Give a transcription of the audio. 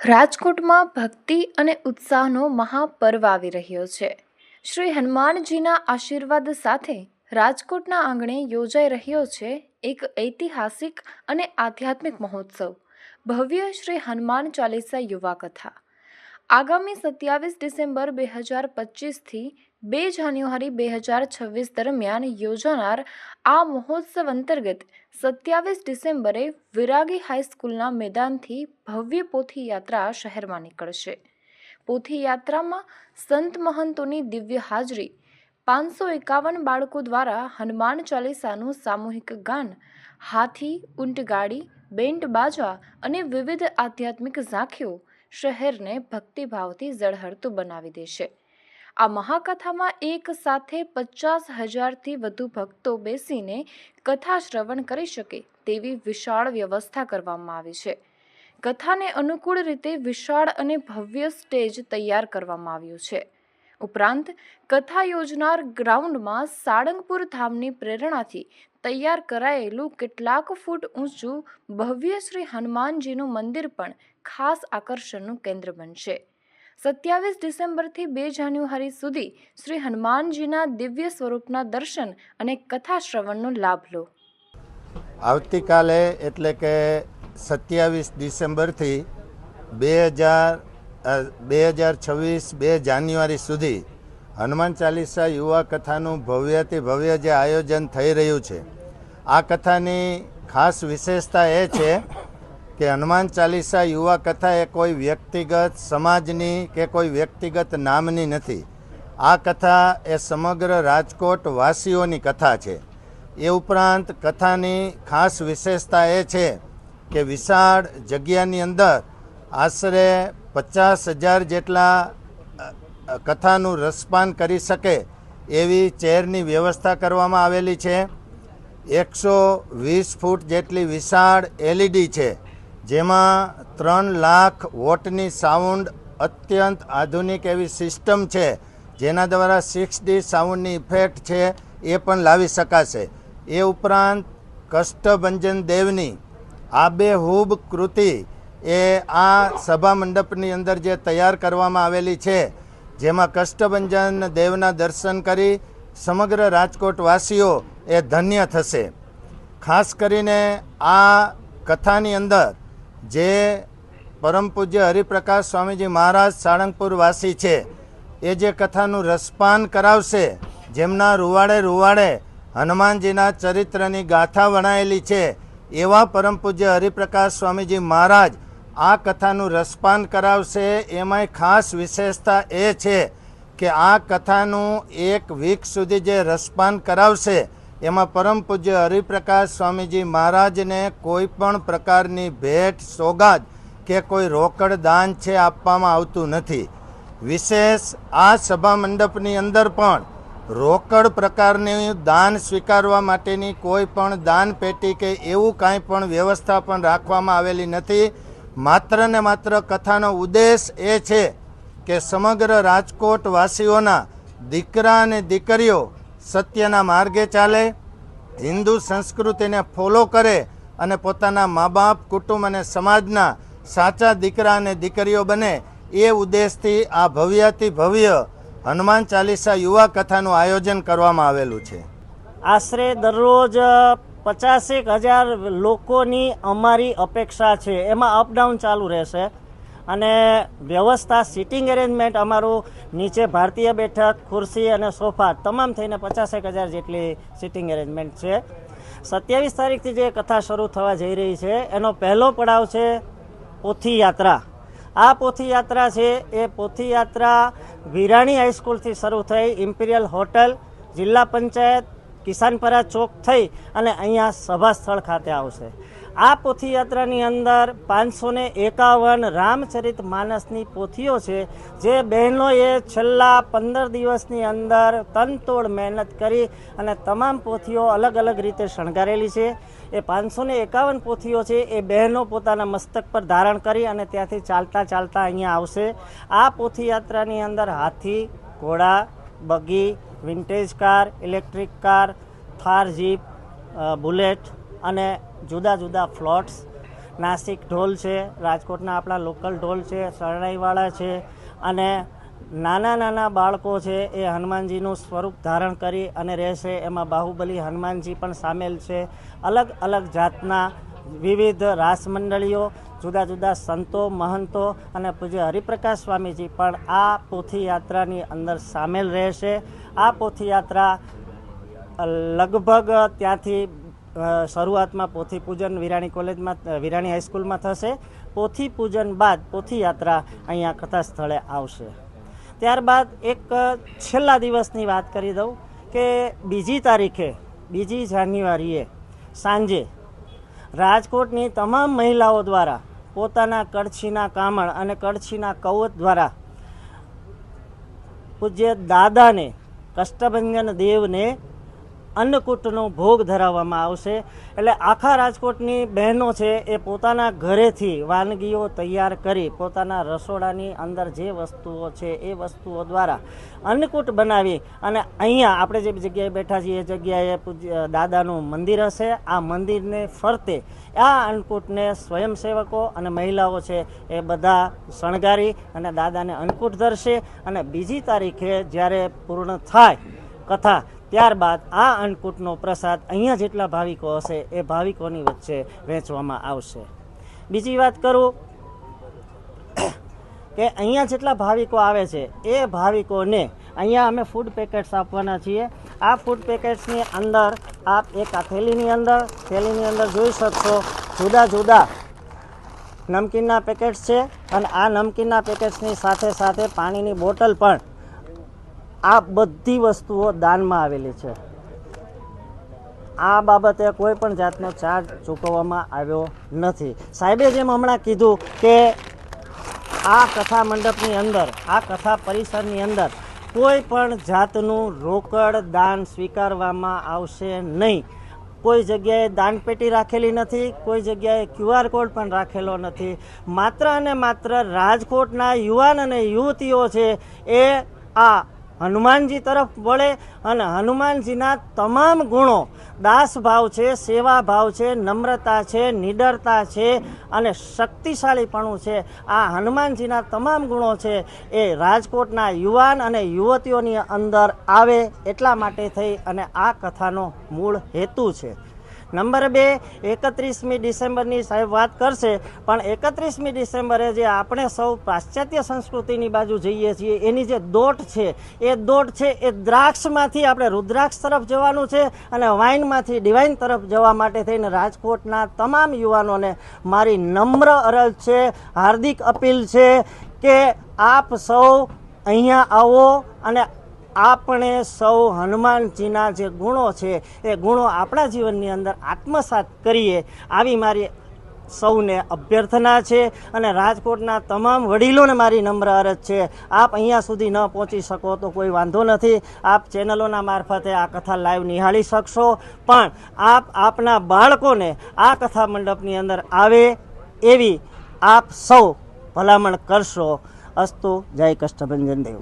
રાજકોટમાં ભક્તિ અને ઉત્સાહનો મહાપર્વ આવી રહ્યો છે. શ્રી હનુમાનજીના આશીર્વાદ સાથે રાજકોટના આંગણે યોજાઈ રહ્યો છે એક ઐતિહાસિક અને આધ્યાત્મિક મહોત્સવ. ભવ્ય શ્રી હનુમાન ચાલીસા યુવા કથા આગામી સત્યાવીસ ડિસેમ્બર બે હજાર પચીસથી બે જાન્યુઆરી બે હજાર છવ્વીસ દરમિયાન યોજાનાર આ મહોત્સવ અંતર્ગત સત્યાવીસ ડિસેમ્બરે વિરાગી હાઈસ્કૂલના મેદાનથી ભવ્ય પોથી યાત્રા શહેરમાં નીકળશે. પોથી યાત્રામાં સંત મહંતોની દિવ્ય હાજરી, પાંચસો એકાવન બાળકો દ્વારા હનુમાન ચાલીસાનું સામૂહિક ગાન, હાથી, ઊંટગાડી, બેન્ડ બાજા અને વિવિધ આધ્યાત્મિક ઝાંખીઓ શહેરને ભક્તિભાવથી ઝળહળતું બનાવી દેશે. આ મહાકથામાં એક સાથે પચાસ હજારથી વધુ ભક્તો બેસીને કથા શ્રવણ કરી શકે તેવી વિશાળ વ્યવસ્થા કરવામાં આવી છે. કથાને અનુકૂળ રીતે વિશાળ અને ભવ્ય સ્ટેજ તૈયાર કરવામાં આવ્યું છે. ઉપરાંત, કથા યોજનાર ગ્રાઉન્ડમાં સાળંગપુર ધામની પ્રેરણાથી તૈયાર કરાયેલું કેટલાક ફૂટ ઊંચું ભવ્ય શ્રી હનુમાનજીનું મંદિર પણ ખાસ આકર્ષણનું કેન્દ્ર બનશે. સત્યાવીસ ડિસેમ્બરથી બે જાન્યુઆરી સુધી શ્રી હનુમાનજીના દિવ્ય સ્વરૂપના દર્શન અને કથા શ્રવણનો લાભ લો. આવતીકાલે એટલે કે સત્યાવીસ ડિસેમ્બરથી બે હજાર બે હજાર છવ્વીસ બે જાન્યુઆરી સુધી હનુમાન ચાલીસા યુવા કથાનું ભવ્યથી ભવ્ય જે આયોજન થઈ રહ્યું છે. આ કથાની ખાસ વિશેષતા એ છે કે હનુમાન ચાલીસા યુવા કથા એ કોઈ વ્યક્તિગત સમાજની કે કોઈ વ્યક્તિગત નામની નથી. આ કથા એ સમગ્ર રાજકોટ વાસીઓની કથા છે. એ ઉપરાંત કથાની ખાસ વિશેષતા એ છે કે વિશાળ જગ્યાની અંદર આશરે પચાસ હજાર જેટલા કથાનું રસપાન કરી શકે એવી ચેરની વ્યવસ્થા કરવામાં આવેલી છે. એકસો વીસ ફૂટ જેટલી વિશાળ એલઈડી છે. જેમાં ત્રણ લાખ વોટની સાઉન્ડ અત્યંત આધુનિક એવી સિસ્ટમ છે, જેના દ્વારા સિક્સ ડી સાઉન્ડની ઇફેક્ટ છે એ પણ લાવી શકાશે. એ ઉપરાંત કષ્ટભંજન દેવની આબેહૂબ કૃતિ એ આ સભા મંડપની અંદર જે તૈયાર કરવામાં આવેલી છે, જેમાં કષ્ટભંજન દેવના દર્શન કરી સમગ્ર રાજકોટવાસીઓ એ ધન્ય થશે. ખાસ કરીને આ કથાની અંદર જે પરમ પૂજ્ય હરિપ્રકાશ સ્વામીજી મહારાજ સાળંગપુર વાસી છે, એ જે કથાનું રસપાન કરાવશે, જેમના રૂવાડે રૂવાડે હનુમાનજીના ચરિત્રની ગાથા વણાયેલી છે, એવા પરમ પૂજ્ય હરિપ્રકાશ સ્વામીજી મહારાજ આ કથાનું રસપાન કરાવશે, એમાંય ખાસ વિશેષતા એ છે કે આ કથાનું એક વીક સુધી જે રસપાન કરાવશે એમાં પરમ પૂજ્ય હરિપ્રકાશ સ્વામીજી મહારાજને કોઈ પણ પ્રકારની ભેટ, સોગાદ કે કોઈ રોકડ દાન છે આપવામાં આવતું નથી. વિશેષ આ સભા મંડપની અંદર પણ રોકડ પ્રકારની દાન સ્વીકારવા માટેની કોઈ પણ દાન પેટી કે એવું કાંઈ પણ વ્યવસ્થા પણ રાખવામાં આવેલી નથી. માત્ર ને માત્ર કથાનો ઉદ્દેશ એ છે કે સમગ્ર રાજકોટ વાસીઓના દીકરા અને દીકરીઓ સત્યના માર્ગે ચાલે, હિન્દુ સંસ્કૃતિને ફોલો કરે અને પોતાના મા બાપ કુટુંબ અને સમાજના સાચા દીકરા અને દીકરીઓ બને, એ ઉદ્દેશથી આ ભવ્યાતિ ભવ્ય હનુમાન ચાલીસા યુવા કથાનું આયોજન કરવામાં આવેલું છે. આશરે દરરોજ પચાસેક હજાર લોકોની અમારી અપેક્ષા છે. એમાં અપડાઉન ચાલુ રહેશે. અને વ્યવસ્થા, સિટિંગ એરેન્જમેન્ટ અમારું નીચે ભારતીય બેઠક, ખુરશી અને સોફા તમામ થઈને પચાસેક હજાર જેટલી સિટિંગ એરેન્જમેન્ટ છે. સત્યાવીસ તારીખથી જે કથા શરૂ થવા જઈ રહી છે, એનો પહેલો પડાવ છે પોથી યાત્રા આ પોથી યાત્રા છે, એ પોથી યાત્રા વિરાણી હાઈસ્કૂલથી શરૂ થઈ ઇમ્પિરિયલ હોટલ જિલ્લા પંચાયત કિસાનપરા ચોક થઈ અને અહીંયા સભા સ્થળ ખાતે આવશે. આ પોથીયાત્રાની અંદર પાંચસો ને એકાવન રામચરિત માનસની પોથીઓ છે, જે બહેનોએ છેલ્લા પંદર દિવસની અંદર તનતોડ મહેનત કરી અને તમામ પોથીઓ અલગ અલગ રીતે શણગારેલી છે. એ પાંચસો ને એકાવન પોથીઓ છે, એ બહેનો પોતાના મસ્તક પર ધારણ કરી અને ત્યાંથી ચાલતા ચાલતા અહીંયા આવશે. આ પોથીયાત્રાની અંદર હાથી, ઘોડા, બગી, vintage car, electric car, Thar, jeep bullet અને જુદા જુદા ફ્લોટ્સ. નાસિક ઢોલ છે, રાજકોટના આપણા લોકલ ઢોલ છે, શરણાઈવાળા છે અને નાના નાના બાળકો છે એ હનુમાનજીનું સ્વરૂપ ધારણ કરી અને રહેશે. એમાં બાહુબલી હનુમાનજી પણ સામેલ છે. અલગ અલગ જાતના વિવિધ રાસ મંડળીઓ, જુદા જુદા સંતો, મહંતો અને પૂજ્ય હરિપ્રકાશ સ્વામીજી પણ આ પોથીયાત્રાની અંદર સામેલ રહેશે. આ પોથીયાત્રા લગભગ ત્યાંથી શરૂઆતમાં પોથી પૂજન વિરાણી કોલેજમાં વિરાણી હાઈસ્કૂલમાં થશે. પોથી પૂજન બાદ પોથી યાત્રા અહીંયા કથા સ્થળે આવશે. ત્યારબાદ એક છેલ્લા દિવસની વાત કરી દઉં કે બીજી તારીખે, બીજી જાન્યુઆરીએ સાંજે રાજકોટની તમામ મહિલાઓ દ્વારા પોતાના કડછીના કામણ અને કડછીના કવચ દ્વારા પૂજ્ય દાદાને, કષ્ટભંજન દેવને અન્નકૂટનો ભોગ ધરાવવામાં આવશે. એટલે આખા રાજકોટની બહેનો છે એ પોતાના ઘરેથી વાનગીઓ તૈયાર કરી પોતાના રસોડાની અંદર જે વસ્તુઓ છે એ વસ્તુઓ દ્વારા અન્નકૂટ બનાવી અને અહીંયા આપણે જે જગ્યાએ બેઠા છીએ એ જગ્યાએ દાદાનું મંદિર હશે. આ મંદિરને ફરતે આ અન્નકૂટને સ્વયંસેવકો અને મહિલાઓ છે એ બધા શણગારી અને દાદાને અન્નકૂટ ધરશે. અને બીજી તારીખે જ્યારે પૂર્ણ થાય કથા ત્યારબાદ આ અન્નકૂટનો પ્રસાદ અહીંયા જેટલા ભાવિકો હશે એ ભાવિકોની વચ્ચે વહેંચવામાં આવશે. બીજી વાત કરું કે અહીંયા જેટલા ભાવિકો આવે છે, એ ભાવિકોને અહીંયા અમે ફૂડ પેકેટ્સ આપવાના છીએ. આ ફૂડ પેકેટ્સની અંદર આપ એક આ થેલીની અંદર થેલીની અંદર જોઈ શકશો, જુદા જુદા નમકીનના પેકેટ્સ છે અને આ નમકીનના પેકેટ્સની સાથે સાથે પાણીની બોટલ પણ આ બધી વસ્તુઓ દાનમાં આવેલી છે. આ બાબતે કોઈ પણ જાતનો ચાર્જ ચૂકવવામાં આવ્યો નથી. સાહેબે જેમ હમણાં કીધું કે આ કથા મંડપની અંદર, આ કથા પરિસરની અંદર કોઈ પણ જાતનું રોકડ દાન સ્વીકારવામાં આવશે નહીં. કોઈ જગ્યાએ દાનપેટી રાખેલી નથી, કોઈ જગ્યાએ ક્યુઆર કોડ પણ રાખેલો નથી. માત્ર અને માત્ર રાજકોટના યુવાન અને યુવતીઓ છે એ આ હનુમાનજી તરફ વળે અને હનુમાનજીના તમામ ગુણો, દાસ ભાવ છે, સેવા ભાવ છે, નમ્રતા છે, નિડરતા છે અને શક્તિશાળીપણું છે. આ હનુમાનજીના તમામ ગુણો છે એ રાજકોટના યુવાન અને યુવતીઓની અંદર આવે એટલા માટે થઈ અને આ કથાનો મૂળ હેતુ છે. નંબર બે, એકત્રીસમી ડિસેમ્બરની સાહેબ વાત કરશે, પણ એકત્રીસમી ડિસેમ્બરે જે આપણે સૌ પાશ્ચાત્ય સંસ્કૃતિની બાજુ જઈએ છીએ, એની જે દોટ છે, એ દોટ છે, એ દ્રાક્ષમાંથી આપણે રુદ્રાક્ષ તરફ જવાનું છે અને વાઇનમાંથી ડિવાઇન તરફ જવા માટે થઈને રાજકોટના તમામ યુવાનોને મારી નમ્ર અરજ છે, હાર્દિક અપીલ છે કે આપ સૌ અહીંયા આવો અને આપણે સૌ હનુમાનજીના જે ગુણો છે, એ ગુણો આપણા જીવનની અંદર આત્મસાત કરીએ, આવી મારી સૌને અભ્યર્થના છે અને રાજકોટના તમામ વડીલોને મારી નમ્ર અરજ છે. આપ અહીંયા સુધી ન પહોંચી શકો તો કોઈ વાંધો નથી. આપ ચેનલોના મારફતે આ કથા લાઈવ નિહાળી શકશો. પણ આપ આપના બાળકોને આ કથા મંડપની અંદર આવે એવી આપ સૌ ભલામણ કરશો. અસ્તુ, જય કષ્ટભંજન દેવ.